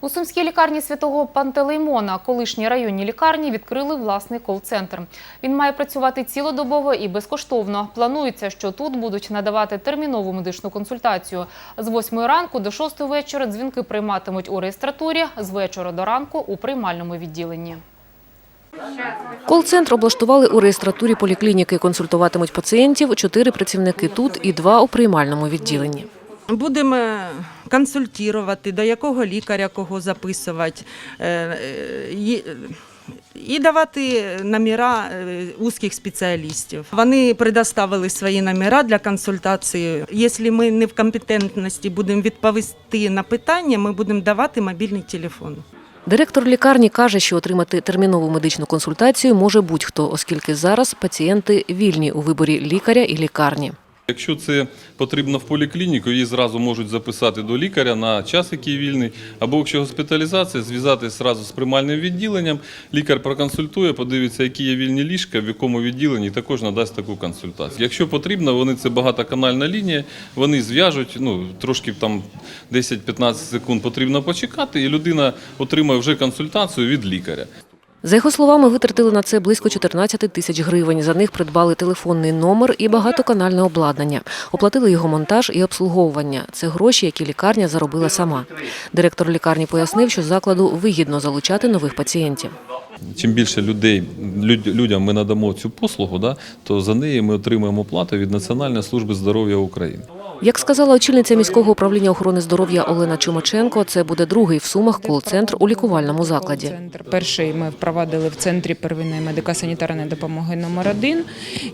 У сумській лікарні святого Пантелеймона, колишній районній лікарні, відкрили власний кол-центр. Він має працювати цілодобово і безкоштовно. Планується, що тут будуть надавати термінову медичну консультацію. З 8 ранку до 6 вечора дзвінки прийматимуть у реєстратурі, з вечора до ранку у приймальному відділенні. Кол-центр облаштували у реєстратурі поліклініки. Консультуватимуть пацієнтів чотири працівники тут і два у приймальному відділенні. Будемо консультувати, до якого лікаря кого записувати. е, е, і- давати номера е, узких спеціалістів. Вони предоставили свої номера для консультації. Якщо ми не в компетентності будемо відповісти на питання, ми будемо давати мобільний телефон. Директор лікарні каже, що отримати термінову медичну консультацію може будь-хто, оскільки зараз пацієнти вільні у виборі лікаря і лікарні. Якщо це потрібно в поліклініку, її зразу можуть записати до лікаря на час, який вільний, або якщо госпіталізація, зв'язатися зразу з приймальним відділенням. Лікар проконсультує, подивиться, які є вільні ліжка, в якому відділенні, і також надасть таку консультацію. Якщо потрібно, вони це багатоканальна лінія, вони зв'яжуть, ну трошки там 10-15 секунд потрібно почекати, і людина отримає вже консультацію від лікаря. За його словами, витратили на це близько 14 тисяч гривень. За них придбали телефонний номер і багатоканальне обладнання. Оплатили його монтаж і обслуговування. Це гроші, які лікарня заробила сама. Директор лікарні пояснив, що закладу вигідно залучати нових пацієнтів. Чим більше людей людям ми надамо цю послугу, да, то за неї ми отримаємо плату від Національної служби здоров'я України. Як сказала очільниця міського управління охорони здоров'я Олена Чумаченко, це буде другий в сумах кол-центр у лікувальному закладі. Перший ми впровадили в центрі первинної медико-санітарної допомоги номер 1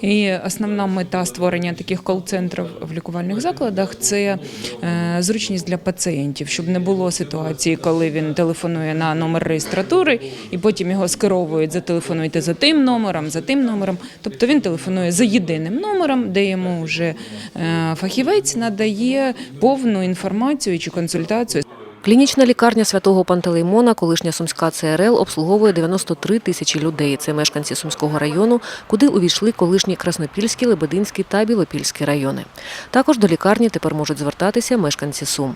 І основна мета створення таких кол-центрів в лікувальних закладах це е, зручність для пацієнтів, щоб не було ситуації, коли він телефонує на номер реєстратури і потім його скеровують зателефонуйте за тим номером, за тим номером. Тобто він телефонує за єдиним номером, де йому вже е, фахівець надає повну інформацію чи консультацію. Клінічна лікарня святого Пантелеймона, колишня сумська ЦРЛ, обслуговує 93 тисячі людей. Це мешканці Сумського району, куди увійшли колишні Краснопільський, Лебединський та Білопільський райони. Також до лікарні тепер можуть звертатися мешканці Сум.